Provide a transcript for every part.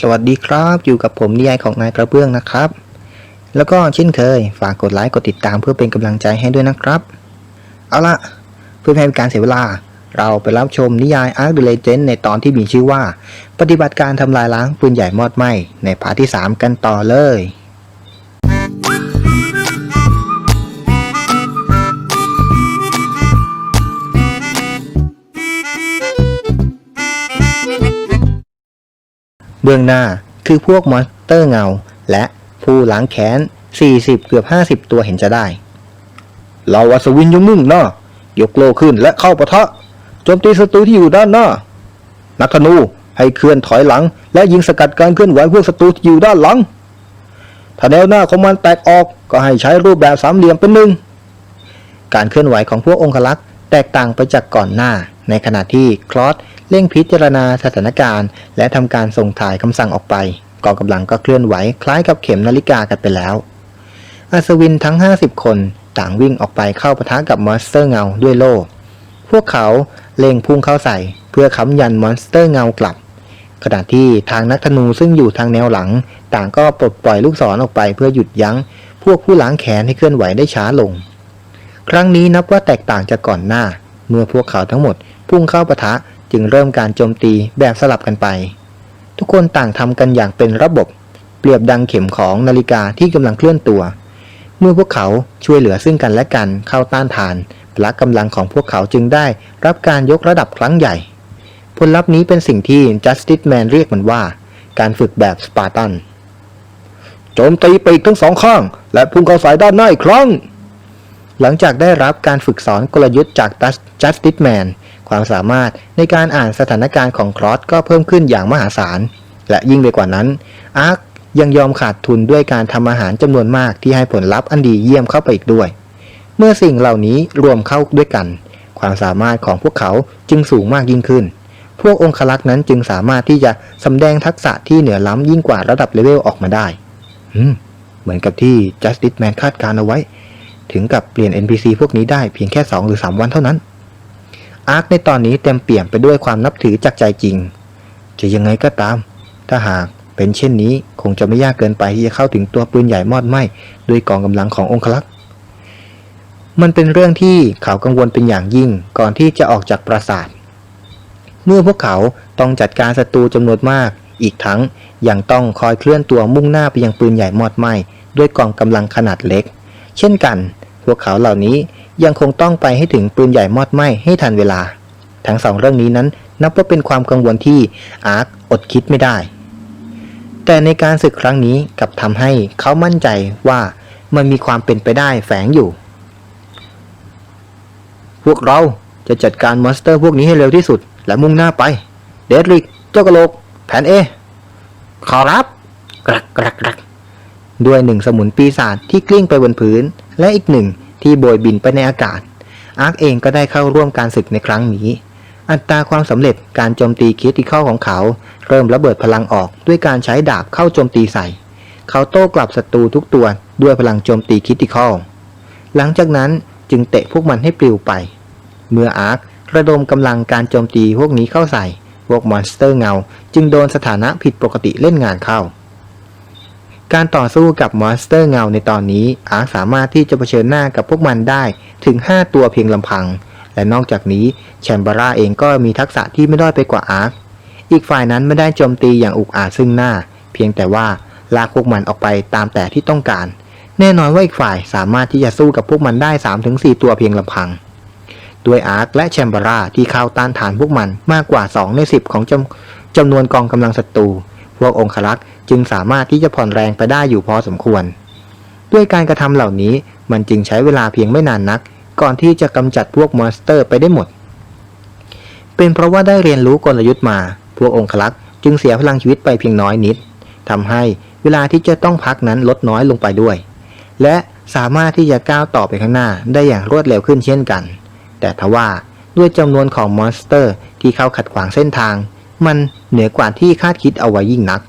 สวัสดีครับอยู่กับผมนิยายของนายกระเบื้องนะครับ แล้วก็เช่นเคย ฝากกดไลค์กดติดตามเพื่อเป็นกำลังใจให้ด้วยนะครับ เอาละเพื่อไม่ให้เป็นการเสียเวลา เราไปรับชมนิยาย Ark the Legend ในตอนที่มีชื่อว่า ปฏิบัติการทำลายล้างปืนใหญ่มอดไหมในพาร์ทที่ 3 กันต่อเลย เบื้องหน้าคือพวกมอนสเตอร์เงา และผู้ล้างแค้น 40 เกือบ 50 ตัวเห็นจะได้ เราวัสวินยงมุ่งหน้ายกโลขึ้นและเข้าปะทะโจมตีศัตรูที่อยู่ด้านหน้า นักธนูให้เคลื่อนถอยหลัง และยิงสกัดการเคลื่อนไหวพวกศัตรูที่อยู่ด้านหลัง ถ้าแนวหน้าของมันแตกออกก็ให้ใช้รูปแบบสามเหลี่ยมเป็นหนึ่ง การเคลื่อนไหวของพวกองคลักษ์แตกต่างไปจากก่อนหน้า ในขณะที่คลอสเร่งพิจารณาสถานการณ์ และทำการส่งถ่ายคำสั่งออกไปกองกำลังก็เคลื่อนไหวคล้ายกับเข็มนาฬิกากันไปแล้ว อัศวินทั้ง 50 คนต่างวิ่งออกไปเข้าปะทะกับมอนสเตอร์เงาด้วยโล่ พวกเขาเล็งพุ่งเข้าใส่ เพื่อค้ำยันมอนสเตอร์เงากลับ ขณะที่ทางนักธนูซึ่งอยู่ทางแนวหลัง ต่างก็ปลดปล่อยลูกศรออกไปเพื่อหยุดยั้ง พวกผู้ล้างแขนให้เคลื่อนไหวได้ช้าลง ครั้งนี้นับว่าแตกต่างจากก่อนหน้า เมื่อพวกเขาทั้งหมด พุ่งเข้าปะทะจึงเริ่มการโจมตีแบบสลับกันไป ทุกคนต่างทำกันอย่างเป็นระบบ เปรียบดังเข็มของนาฬิกาที่กำลังเคลื่อนตัว เมื่อพวกเขาช่วยเหลือซึ่งกันและกันเข้าต้านทานพละกำลังของพวกเขาจึงได้รับการยกระดับครั้งใหญ่ ผลลัพธ์นี้เป็นสิ่งที่ Justice Man เรียกมันว่า การฝึกแบบสปาร์ตันโจมตีปีกทั้งสองข้าง และพุ่งเข้าสายด้านหน้าอีกครั้ง หลังจากได้รับการฝึกสอนกลยุทธ์จาก Justice Man ความสามารถในการอ่านสถานการณ์ของครอสก็เพิ่มขึ้นอย่างมหาศาล และยิ่งไปกว่านั้น อาร์คยังยอมขาดทุนด้วยการทำอาหารจำนวนมากที่ให้ผลลัพธ์อันดีเยี่ยมเข้าไปอีกด้วย เมื่อสิ่งเหล่านี้รวมเข้าด้วยกัน ความสามารถของพวกเขาจึงสูงมากยิ่งขึ้น พวกองคลักษ์นั้นจึงสามารถที่จะสำแดงทักษะที่เหนือล้ำยิ่งกว่าระดับเลเวลออกมาได้เหมือนกับที่ Justice Man คาดการเอาไว้ ถึงกับเปลี่ยน NPC พวกนี้ได้เพียงแค่ 2 หรือ 3 วันเท่านั้น อาร์คในตอนนี้เต็มเปี่ยมไปด้วยความนับถือจากใจจริง จะยังไงก็ตาม ถ้าหากเป็นเช่นนี้คงจะไม่ยากเกินไปที่จะเข้าถึงตัวปืนใหญ่มอดไหม้ด้วยกองกำลังขององคลักษ์มันเป็นเรื่องที่เขากังวลเป็นอย่างยิ่งก่อนที่จะออกจากปราสาท เมื่อพวกเขาต้องจัดการศัตรูจำนวนมาก อีกทั้งยังต้องคอยเคลื่อนตัวมุ่งหน้าไปยังปืนใหญ่มอดไหม้ด้วยกองกำลังขนาดเล็ก เช่นกัน พวกเขาเหล่านี้ ยังคงต้องไปให้ถึงปืนใหญ่มอดไหม้ให้ทันเวลา ทั้งสองเรื่องนี้นั้น นับว่าเป็นความกังวลที่อาร์คอดคิดไม่ได้ แต่ในการศึกครั้งนี้กลับทำให้เขามั่นใจว่ามันมีความเป็นไปได้แฝงอยู่ พวกเราจะจัดการมอนสเตอร์พวกนี้ให้เร็วที่สุด และมุ่งหน้าไป เดดริก เจ้ากะโหลก แผนเอขอรับ กรักกรักกรักด้วยหนึ่งสมุนปีศาจที่กลิ้งไปบนพื้น และอีกหนึ่ง ที่โบยบินไปในอากาศ อาร์คเองก็ได้เข้าร่วมการศึกในครั้งนี้ อัตราความสำเร็จการโจมตีคิดที่เข้าของเขา เริ่มระเบิดพลังออกด้วยการใช้ดาบเข้าโจมตีใส่ เขาโต้กลับศัตรูทุกตัวด้วยพลังโจมตีคิดที่เข้าหลังจากนั้นจึงเตะพวกมันให้ปลิวไป เมื่ออาร์คระดมกำลังการโจมตีพวกนี้เข้าใส่ พวกมอนสเตอร์เงา จึงโดนสถานะผิดปกติเล่นงานเข้า การต่อสู้กับมอนสเตอร์เงาในตอนนี้อาร์คสามารถที่จะเผชิญหน้ากับพวกมันได้ถึง 5 ตัวเพียงลำพัง และนอกจากนี้แชมเบาร่าเองก็มีทักษะที่ไม่ด้อยไปกว่าอาร์คอีกฝ่ายนั้นไม่ได้โจมตีอย่างอุกอาจซึ่งหน้า เพียงแต่ว่าลากพวกมันออกไปตามแต่ที่ต้องการ แน่นอนว่าอีกฝ่ายสามารถที่จะสู้กับพวกมันได้ 3-4 ตัวเพียงลำพังด้วยอาร์คและแชมเบราที่เข้าต้านทานพวกมันมากกว่า 2 ใน 10 ของจำจำนวนกองกำลังศัตรู วกองครักษ์จึงสามารถที่จะผ่อนแรงไปได้อยู่พอสมควร ด้วยการกระทำเหล่านี้มันจึงใช้เวลาเพียงไม่นานนัก ก่อนที่จะกำจัดพวกมอนสเตอร์ไปได้หมด เป็นเพราะว่าได้เรียนรู้กลยุทธ์มา พวกองครักษ์จึงเสียพลังชีวิตไปเพียงน้อยนิดทำให้เวลาที่จะต้องพักนั้นลดน้อยลงไปด้วย และสามารถที่จะก้าวต่อไปข้างหน้าได้อย่างรวดเร็วขึ้นเช่นกัน แต่ทว่าด้วยจำนวนของมอนสเตอร์ที่เข้าขัดขวางเส้นทาง มันเหนือกว่าที่คาดคิดเอาไว้ยิ่งนัก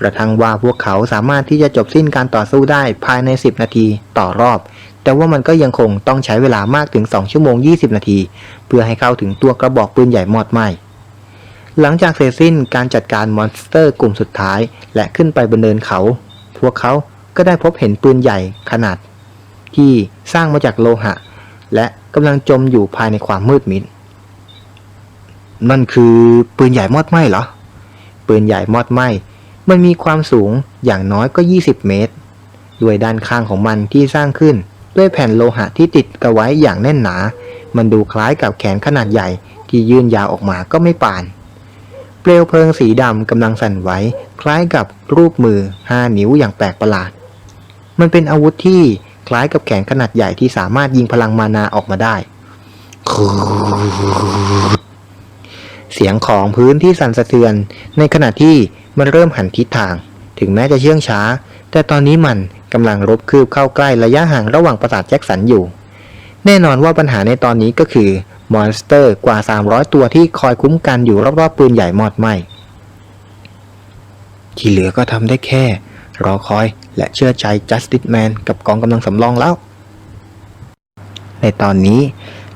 กระทั่งว่าพวกเขาสามารถที่จะจบสิ้นการต่อสู้ได้ภายใน 10 นาทีต่อรอบ แต่ว่ามันก็ยังคงต้องใช้เวลามากถึง 2 ชั่วโมง 20 นาที เพื่อให้เข้าถึงตัวกระบอกปืนใหญ่มอดไหมหลังจากเสร็จสิ้นการจัดการมอนสเตอร์กลุ่มสุดท้าย และขึ้นไปบนเนินเขา พวกเขาก็ได้พบเห็นปืนใหญ่ขนาด ที่สร้างมาจากโลหะ และกำลังจมอยู่ภายในความมืดมิด นั่นคือปืนใหญ่มอดไหมเหรอ ปืนใหญ่มอดไหมมันมีความสูงอย่างน้อยก็ 20 เมตร ด้วยด้านข้างของมันที่สร้างขึ้น ด้วยแผ่นโลหะที่ติดกันไว้อย่างแน่นหนา มันดูคล้ายกับแขนขนาดใหญ่ที่ยื่นยาวออกมาก็ไม่ป่าน เปลวเพลิงสีดำกำลังสั่นไหวคล้ายกับรูปมือห้านิ้วอย่างแปลกประหลาด มันเป็นอาวุธที่คล้ายกับแขนขนาดใหญ่ที่สามารถยิงพลังมานาออกมาได้ เสียงของพื้นที่สั่นสะเทือน ในขณะที่มันเริ่มหันทิศทาง ถึงแม้จะเชื่องช้า แต่ตอนนี้มันกำลังรบคืบเข้าใกล้ระยะห่างระหว่างปราสาทแจ็คสันอยู่ แน่นอนว่าปัญหาในตอนนี้ก็คือมอนสเตอร์กว่า 300 ตัวที่คอยคุ้มกันอยู่รอบๆปืนใหญ่มอดไหมที่เหลือก็ทำได้แค่ รอคอยและเชื่อใจ Justice Man กับกองกำลังสำรองแล้ว ในตอนนี้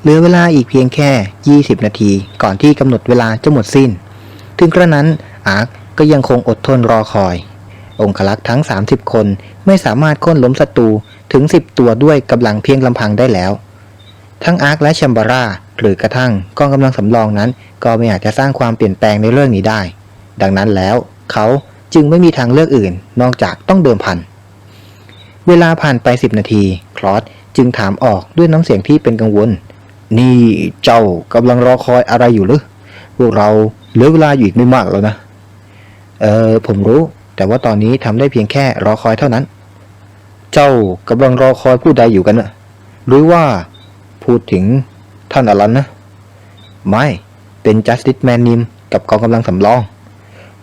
เหลือเวลาอีกเพียงแค่ 20 นาที ก่อนที่กำหนดเวลาจะหมดสิ้น ถึงกระนั้นอาร์คก็ยังคงอดทนรอคอย องคลักษ์ทั้ง 30 คนไม่สามารถโค่นล้มศัตรูถึง 10 ตัวด้วยกำลังเพียงลำพังได้แล้ว ทั้งอาร์คและแชมบาร่าหรือกระทั่งกองกำลังสำรองนั้น ก็ไม่อาจจะสร้างความเปลี่ยนแปลงในเรื่องนี้ได้ ดังนั้นแล้วเขาจึงไม่มีทางเลือกอื่น นอกจากต้องเดิมพัน เวลาผ่านไป 10 นาที คลอสจึงถามออกด้วยน้ำเสียงที่เป็นกังวล นี่เจ้ากำลังรอคอยอะไรอยู่หรือพวกเราเหลือเวลาอยู่อีกไม่มากแล้วนะ เออผมรู้ แต่ว่าตอนนี้ทำได้เพียงแค่รอคอยเท่านั้น เจ้ากำลังรอคอยผู้ใดอยู่กันนะหรือว่าพูดถึงท่านอลันนะ ไม่ เป็น Justice Man นิมกับกองกำลังสำรอง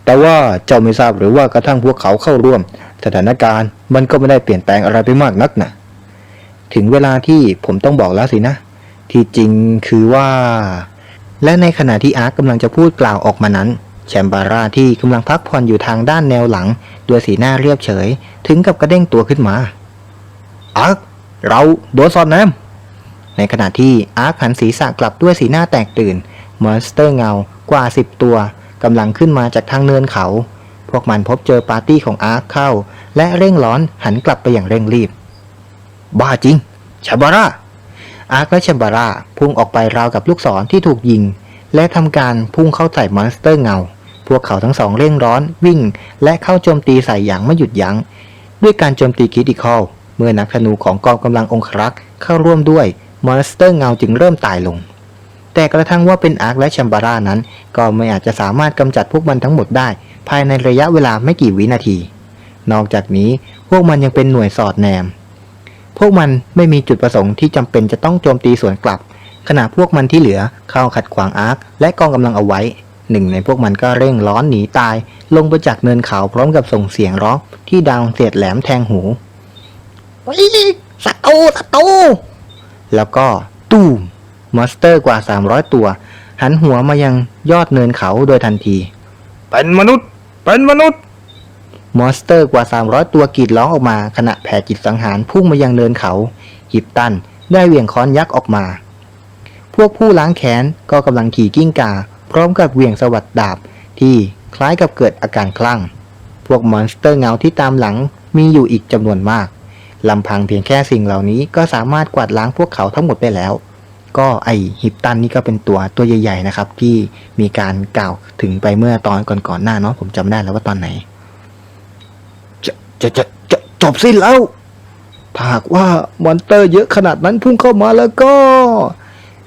แต่ว่าเจ้าไม่ทราบหรือว่ากระทั่งพวกเขาเข้าร่วม สถานการณ์มันก็ไม่ได้เปลี่ยนแปลงอะไรไปมากนักนะถึงเวลาที่ผมต้องบอกแล้วสินะ ที่จริงคือว่า และในขณะที่อาร์คกำลังจะพูดกล่าวออกมานั้น แชมบาร่าที่กำลังพักผ่อนอยู่ทางด้านแนวหลัง ด้วยสีหน้าเรียบเฉย ถึงกับกระเด้งตัวขึ้นมา อาร์คเราโดนสอดแนมในขณะที่อาร์คหันศีรษะกลับด้วยสีหน้าแตกตื่นมอนสเตอร์เงากว่า 10 ตัวกำลังขึ้นมาจากทางเนินเขา พวกมันพบเจอปาร์ตี้ของอาร์คเข้า และเร่งร้อนหันกลับไปอย่างเร่งรีบ บ้าจริงแชมบาร่า อาร์คและแชมบาร่าพุ่งออกไปราวกับลูกศรที่ถูกยิง และทำการพุ่งเข้าใส่มอนสเตอร์เงา พวกเขาทั้งสองเร่งร้อนวิ่ง และเข้าโจมตีใส่อย่างไม่หยุดยัง้ง ด้วยการโจมตีคริติคอลเมื่อนักธนูของกองกำลังองครักษ์เข้าร่วมด้วยมอนสเตอร์เงาจึงเริ่มตายลง แต่กระทั่งว่าเป็นอาร์คและแชมบาร่านั้น ก็ไม่อาจจะสามารถกำจัดพวกมันทั้งหมดได้ ภายในระยะเวลาไม่กี่วินาที นอกจากนี้พวกมันยังเป็นหน่วยสอดแนม พวกมันไม่มีจุดประสงค์ที่จำเป็นจะต้องโจมตีสวนกลับ ขณะพวกมันที่เหลือเข้าขัดขวางอาร์คและกองกำลังเอาไว้ หนึ่งในพวกมันก็เร่งร้อนหนีตาย ลงไปจากเนินเขาพร้อมกับส่งเสียงร้องที่ดังเสียดแหลมแทงหูศัตรูศัตรูแล้วก็ตูมมอนสเตอร์กว่า 300 ตัว หันหัวมายังยอดเนินเขาโดยทันที เป็นมนุษย์ เป็นมนุษย์ มอนสเตอร์กว่า 300 ตัวกรีดร้องออกมา ขณะแผ่จิตสังหารพุ่งมายังเนินเขา ฮิปตันได้เหวี่ยงค้อนยักษ์ออกมา พวกผู้ล้างแค้นก็กำลังขี่กิ้งกา พร้อมกับเหวี่ยงสวัสดดาบ ที่คล้ายกับเกิดอาการคลั่ง พวกมอนสเตอร์เงาที่ตามหลังมีอยู่อีกจำนวนมากลำพังเพียงแค่สิ่งเหล่านี้ก็สามารถกวาดล้างพวกเขาทั้งหมดได้แล้ว ก็ไอฮิปตันนี่ก็เป็นตัวตัวใหญ่ ๆ นะครับ ที่มีการกล่าวถึงไปเมื่อตอนก่อนๆหน้าเนาะผมจำได้แล้วว่าตอนไหน จะจะจะจบสิ้นแล้ว ถ้าหากว่ามอนเตอร์เยอะขนาดนั้นพุ่งเข้ามาแล้วก็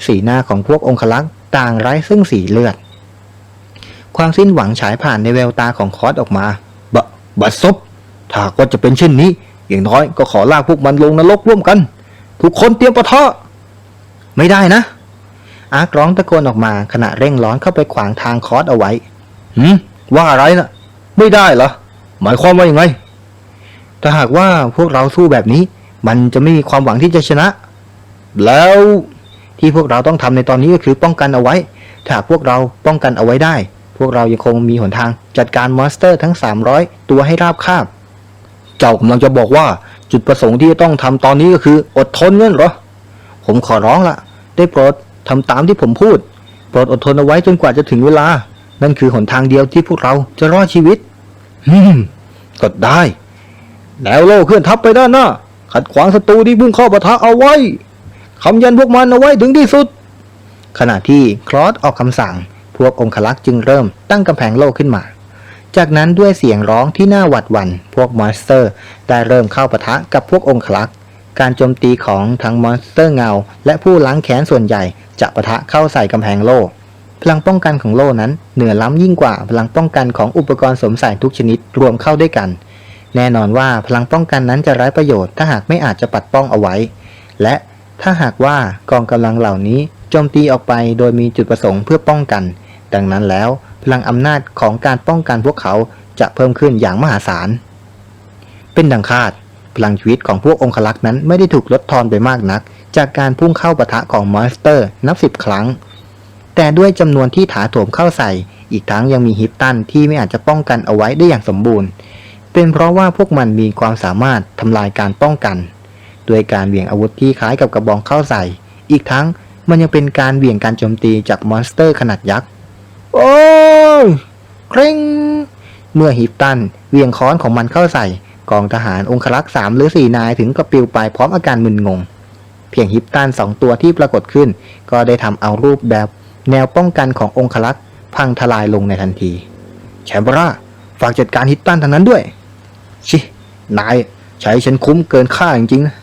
สีหน้าของพวกองคลักษ์ต่างไร้ซึ่งสีเลือด ความสิ้นหวังฉายผ่านในแววตาของคอสออกมาบะบัดซบถ้าหากว่าจะเป็นเช่นนี้ อย่างน้อยก็ขอลากพวกมันลงนรกร่วมกัน ทุกคนเตรียมปะทะไม่ได้นะ อาร์คร้องตะโกนออกมาขณะเร่งร้อนเข้าไปขวางทางคอสเอาไว้หืมว่าอะไรนะไม่ได้เหรอ หมายความว่าอยังไง ถ้าหากว่าพวกเราสู้แบบนี้ มันจะไม่มีความหวังที่จะชนะ แล้วที่พวกเราต้องทำในตอนนี้ก็คือป้องกันเอาไว้ ถ้าพวกเราป้องกันเอาไว้ได้ พวกเรายังคงมีหนทางจัดการมอนสเตอร์ทั้ง 300 ตัวให้ราบคาบ เจ้ากำลังจะบอกว่าจุดประสงค์ที่จะต้องทำตอนนี้ก็คือ อดทนงั้นเหรอ ผมขอร้องละได้โปรดทำตามที่ผมพูด โปรดอดทนเอาไว้จนกว่าจะถึงเวลา นั่นคือหนทางเดียวที่พวกเราจะรอดชีวิตฮึมกดได้ แล้วโล่เคลื่อนทัพไปด้านหน้า ขัดขวางศัตรูที่พุ่งเข้าปะทะเอาไว้คำยันพวกมันเอาไว้ถึงที่สุด ขณะที่คลอสออกคำสั่ง พวกองคลักษ์จึงเริ่มตั้งกำแพงโล่ขึ้นมา จากนั้นด้วยเสียงร้องที่น่าหวาดหวัน่นพวกมอนสเตอร์ ได้เริ่มเข้าปะทะกับพวกองคลักษ์การโจมตีของทั้งมอนสเตอร์เงา และผู้ล้างแค้นส่วนใหญ่จะปะทะเข้าใส่กำแพงโล่พลังป้องกันของโล่นั้นเหนือล้ำยิ่งกว่าพลังป้องกันของอุปกรณ์สมใส่ทุกชนิดรวมเข้าด้วยกัน แน่นอนว่าพลังป้องกันนั้นจะไร้ประโยชน์ถ้าหากไม่อาจจะปัดป้องเอาไว้ และถ้าหากว่ากองกำลังเหล่านี้โจมตีออกไปโดยมีจุดประสงค์เพื่อป้องกัน ดังนั้นแล้วพลังอำนาจของการป้องกันพวกเขาจะเพิ่มขึ้นอย่างมหาศาล เป็นดังคาด พลังชีวิตของพวกองคลักษ์นั้นไม่ได้ถูกลดทอนไปมากนัก จากการพุ่งเข้าปะทะของมอนสเตอร์นับสิบครั้ง แต่ด้วยจำนวนที่ถาโถมเข้าใส่ อีกทั้งยังมีฮิปตันที่ไม่อาจจะป้องกันเอาไว้ได้อย่างสมบูรณ์ เป็นเพราะว่าพวกมันมีความสามารถทำลายการป้องกันด้วยการเหวี่ยงอาวุธที่คล้ายกับกระบองเข้าใส่ อีกทั้งมันยังเป็นการเหวี่ยงการโจมตีจากมอนสเตอร์ขนาดยักษ์ โอ้ยเคร่ง เมื่อฮิปตันเหวี่ยงค้อนของมันเข้าใส่ กองทหารองครักษ์สามหรือสี่นายถึงกับปลิวไปพร้อมอาการมึนงง เพียงฮิปตันสองตัวที่ปรากฏขึ้น ก็ได้ทำเอารูปแบบแนวป้องกันขององครักษ์พังทลายลงในทันที แชมเบอร่าฝากจัดการฮิปตันทางนั้นด้วย ชินายใช้ฉันคุ้มเกินค่าจริงๆนะ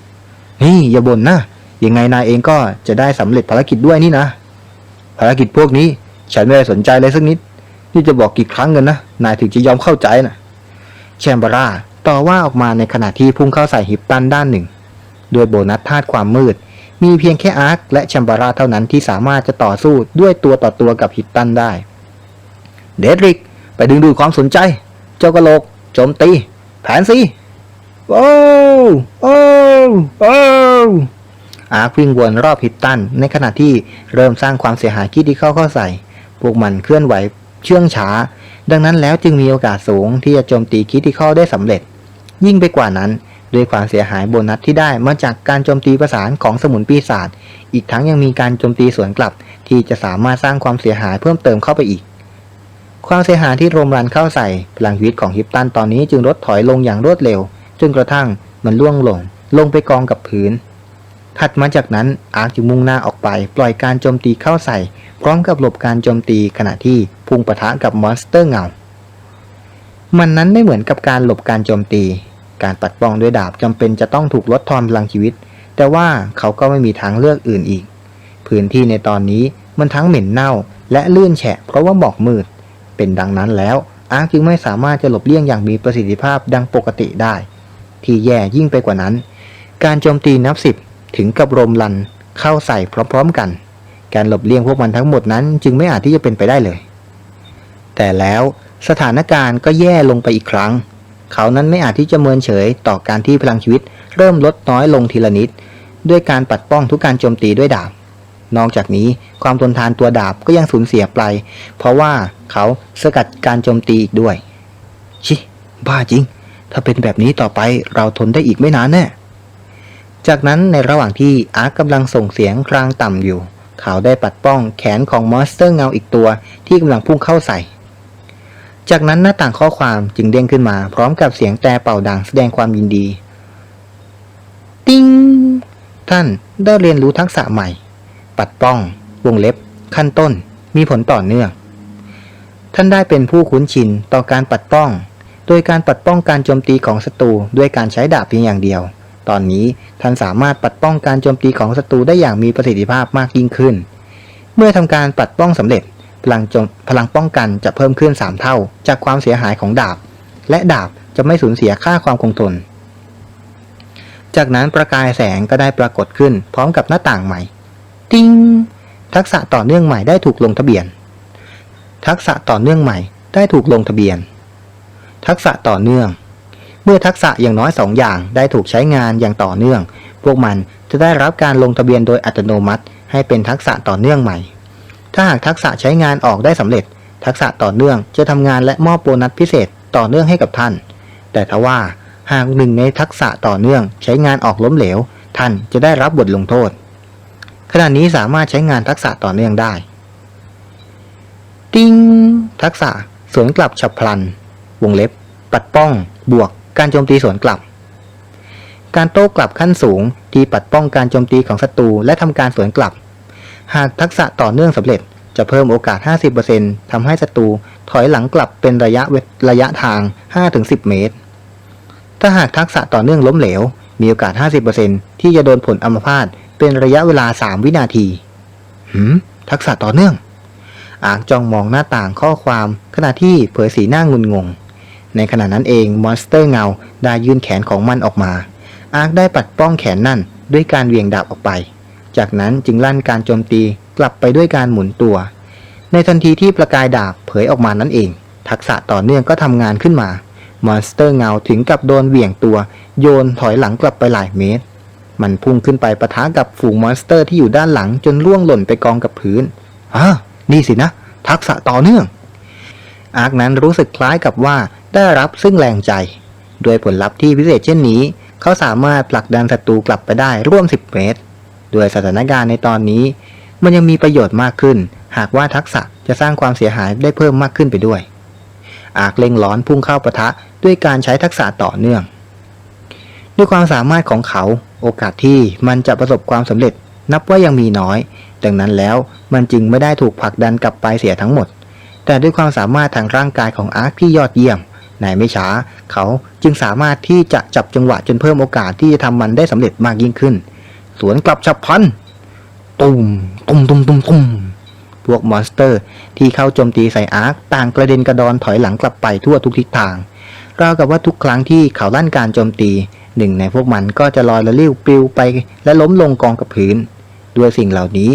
นี่อย่าบ่นนะยังไงนายเองก็จะได้สำเร็จภารกิจด้วยนี่นะ ภารกิจพวกนี้ ฉันไม่ได้สนใจเลยสักนิด นี่จะบอกกี่ครั้งกันนะนายถึงจะยอมเข้าใจนะแชมบร่าต่อว่าออกมาในขณะที่พุ่งเข้าใส่ฮิปตันด้านหนึ่งด้วยโบนัสธาตุความมืด มีเพียงแค่อาร์คและแชมบร่าเท่านั้นที่สามารถจะต่อสู้ด้วยตัวต่อตัวกับฮิปตันได้ เดดริก ไปดึงดูดความสนใจ เจ้ากระโหลกโจมตี แผนสิโอ้โอ้โอ้อาร์ควิ่งวนรอบฮิตตัน ในขณะที่เริ่มสร้างความเสียหายที่ที่เข้าเข้าใส่ พวกมันเคลื่อนไหวเชื่องช้า ดังนั้นแล้วจึงมีโอกาสสูงที่จะโจมตีคิติคอลได้สำเร็จ ยิ่งไปกว่านั้นด้วยความเสียหายโบนัสที่ได้มาจากการโจมตีประสานของสมุนปีศาจอีกทั้งยังมีการโจมตีสวนกลับ ที่จะสามารถสร้างความเสียหายเพิ่มเติมเข้าไปอีก ความเสียหายที่โรมรันเข้าใส่พลังชีวิตของฮิปตันตอนนี้จึงลดถอยลงอย่างรวดเร็ว จนกระทั่งมันล่วงลงลงไปกองกับพื้น ถัดมาจากนั้นอาร์คจึงมุ่งหน้าออกไป ปล่อยการโจมตีเข้าใส่ พร้อมกับหลบการโจมตีขณะที่พุ่งปะทะกับมอนสเตอร์เงา มันนั้นไม่เหมือนกับการหลบการโจมตี การปัดป้องด้วยดาบจำเป็นจะต้องถูกลดทอนพลังชีวิต แต่ว่าเขาก็ไม่มีทางเลือกอื่นอีก พื้นที่ในตอนนี้มันทั้งเหม็นเน่าและลื่นแฉะเพราะว่าหมอกมืด เป็นดังนั้นแล้วอาร์คจึงไม่สามารถจะหลบเลี่ยงอย่างมีประสิทธิภาพดังปกติได้ ที่แย่ยิ่งไปกว่านั้น การโจมตีนับสิบถึงกับรมลันเข้าใส่พร้อมๆกัน การหลบเลี่ยงพวกมันทั้งหมดนั้นจึงไม่อาจที่จะเป็นไปได้เลย แต่แล้วสถานการณ์ก็แย่ลงไปอีกครั้ง เขานั้นไม่อาจที่จะเมินเฉยต่อการที่พลังชีวิต เริ่มลดน้อยลงทีละนิด ด้วยการปัดป้องทุกการโจมตีด้วยดาบ นอกจากนี้ ความทนทานตัวดาบก็ยังสูญเสียไป เพราะว่าเขาสกัดการโจมตีอีกด้วย ชิ บ้าจริง ถ้าเป็นแบบนี้ต่อไปเราทนได้อีกไม่นานแน่ จากนั้นในระหว่างที่อาร์คกำลังส่งเสียงครางต่ำอยู่ เขาได้ปัดป้องแขนของมอนสเตอร์เงาอีกตัวที่กำลังพุ่งเข้าใส่ จากนั้นหน้าต่างข้อความจึงเด้งขึ้นมา พร้อมกับเสียงแต่เป่าดังแสดงความยินดี ติ้งท่านได้เรียนรู้ทักษะใหม่ ปัดป้อง วงเล็บ ขั้นต้น มีผลต่อเนื่อง ท่านได้เป็นผู้คุ้นชินต่อการปัดป้อง โดยการปัดป้องการโจมตีของศัตรูด้วยการใช้ดาบเพียงอย่างเดียว ตอนนี้ท่านสามารถปัดป้องการโจมตีของศัตรูได้อย่างมีประสิทธิภาพมากยิ่งขึ้น เมื่อทำการปัดป้องสำเร็จพลังจพลังป้องกันจะเพิ่มขึ้น 3 เท่า จากความเสียหายของดาบ และดาบจะไม่สูญเสียค่าความคงทน จากนั้นประกายแสงก็ได้ปรากฏขึ้น พร้อมกับหน้าต่างใหม่ ติ้ง ทักษะต่อเนื่องใหม่ได้ถูกลงทะเบียน ทักษะต่อเนื่องใหม่ได้ถูกลงทะเบียน ทักษะต่อเนื่อง เมื่อทักษะอย่างน้อยสองอย่างได้ถูกใช้งานอย่างต่อเนื่อง พวกมันจะได้รับการลงทะเบียนโดยอัตโนมัติ ให้เป็นทักษะต่อเนื่องใหม่ ถ้าหากทักษะใช้งานออกได้สำเร็จ ทักษะต่อเนื่องจะทำงานและมอบโบนัสพิเศษต่อเนื่องให้กับท่าน แต่ถ้าว่าหากหนึ่งในทักษะต่อเนื่องใช้งานออกล้มเหลว ท่านจะได้รับบทลงโทษ ขณะนี้สามารถใช้งานทักษะต่อเนื่องได้ ติ้ง ทักษะ สวนกลับฉับพลัน วงเล็บ ปัดป้อง บวก การโจมตีสวนกลับ การโต้กลับขั้นสูงที่ปัดป้องการโจมตีของศัตรูและทำการสวนกลับ หากทักษะต่อเนื่องสำเร็จจะเพิ่มโอกาส 50%ทำให้ศัตรูถอยหลังกลับเป็นระยะระยะทาง 5-10 เมตร ถ้าหากทักษะต่อเนื่องล้มเหลว มีโอกาส 50%ที่จะโดนผลอัมพาต เป็นระยะเวลา3วินาที หืม ทักษะต่อเนื่อง อากจ้องมองหน้าต่างข้อความขณะที่เผยสีหน้างุนงง ในขณะนั้นเองมอนสเตอร์เงาได้ยื่นแขนของมันออกมา อาร์คได้ปัดป้องแขนนั่นด้วยการเวียงดาบออกไป จากนั้นจึงลั่นการโจมตีกลับไปด้วยการหมุนตัว ในทันทีที่ประกายดาบเผยออกมานั่นเอง ทักษะต่อเนื่องก็ทำงานขึ้นมามอนสเตอร์เงาถึงกับโดนเหวี่ยงตัว โยนถอยหลังกลับไปหลายเมตร มันพุ่งขึ้นไปประทะกับฝูงมอนสเตอร์ที่อยู่ด้านหลังจนล่วงหล่นไปกองกับพื้นอ่านี่สินะ ทักษะต่อเนื่อง อาร์คนั้นรู้สึกคล้ายกับว่าได้รับซึ่งแรงใจ ด้วยผลลัพธ์ที่พิเศษเช่นนี้ เขาสามารถผลักดันศัตรูกลับไปได้ร่วม 10 เมตร ด้วยสถานการณ์ในตอนนี้ มันยังมีประโยชน์มากขึ้น หากว่าทักษะจะสร้างความเสียหายได้เพิ่มมากขึ้นไปด้วย อาร์คเล็งร้อนพุ่งเข้าปะทะด้วยการใช้ทักษะต่อเนื่อง ด้วยความสามารถของเขา โอกาสที่มันจะประสบความสำเร็จนับว่ายังมีน้อย ดังนั้นแล้วมันจึงไม่ได้ถูกผลักดันกลับไปเสียทั้งหมด แต่ด้วยความสามารถทางร่างกายของอาร์คที่ยอดเยี่ยมในไม่ช้า เขาจึงสามารถที่จะจับจังหวะจนเพิ่มโอกาสที่จะทำมันได้สำเร็จมากยิ่งขึ้น สวนกลับฉับพลันตุ่มตุ่มตุ่มตุ่มตุ่มพวกมอนสเตอร์ที่เข้าโจมตีใส่อาร์คต่างกระเด็นกระดอนถอยหลังกลับไปทั่วทุกทิศทางราวกับว่าทุกครั้งที่เขาลั่นการโจมตี หนึ่งในพวกมันก็จะลอยละลิ้วปลิวไปและล้มลงกองกับพื้น ด้วยสิ่งเหล่านี้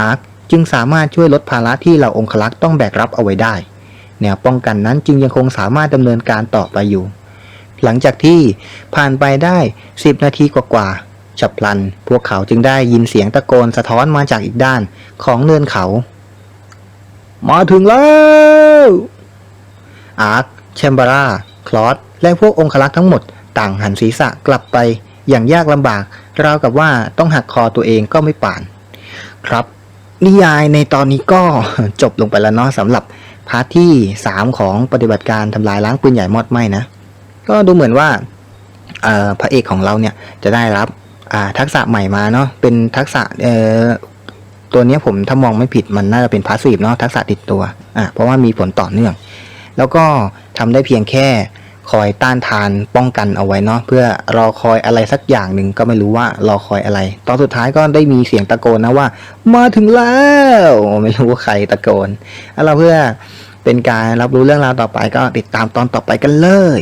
อาร์คจึงสามารถช่วยลดภาระที่เหล่าองคลักษ์ต้องแบกรับเอาไว้ได้ แนวป้องกันนั้นจึงยังคงสามารถดำเนินการต่อไปอยู่ หลังจากที่ผ่านไปได้ 10 นาทีกว่าๆฉับพลัน พวกเขาจึงได้ยินเสียงตะโกนสะท้อนมาจากอีกด้านของเนินเขา มาถึงแล้วอาร์คแชมบาราคลอสและพวกองคลักษ์ทั้งหมด ต่างหันศีรษะกลับไปอย่างยากลำบาก ราวกับว่าต้องหักคอตัวเองก็ไม่ป่าน ครับ นิยายในตอนนี้ก็จบลงไปแล้วเนาะสำหรับพาร์ทที่ 3 ของปฏิบัติการทำลายล้างปืนใหญ่มอดไหมนะ ก็ดูเหมือนว่าพระเอกของเราเนี่ยจะได้รับทักษะใหม่มาเนาะเป็นทักษะตัวนี้ผมถ้ามองไม่ผิดมันน่าจะเป็นพาสซีฟเนาะทักษะติดตัวอะเพราะว่ามีผลต่อเนื่อง แล้วก็ทำได้เพียงแค่ คอยต้านทานป้องกันเอาไว้เนาะเพื่อรอคอยอะไรสักอย่างหนึ่งก็ไม่รู้ว่ารอคอยอะไร ตอนสุดท้ายก็ได้มีเสียงตะโกนนะว่า มาถึงแล้ว ไม่รู้ว่าใครตะโกนเอาเราเพื่อเป็นการรับรู้เรื่องราวต่อไปก็ติดตามตอนต่อไปกันเลย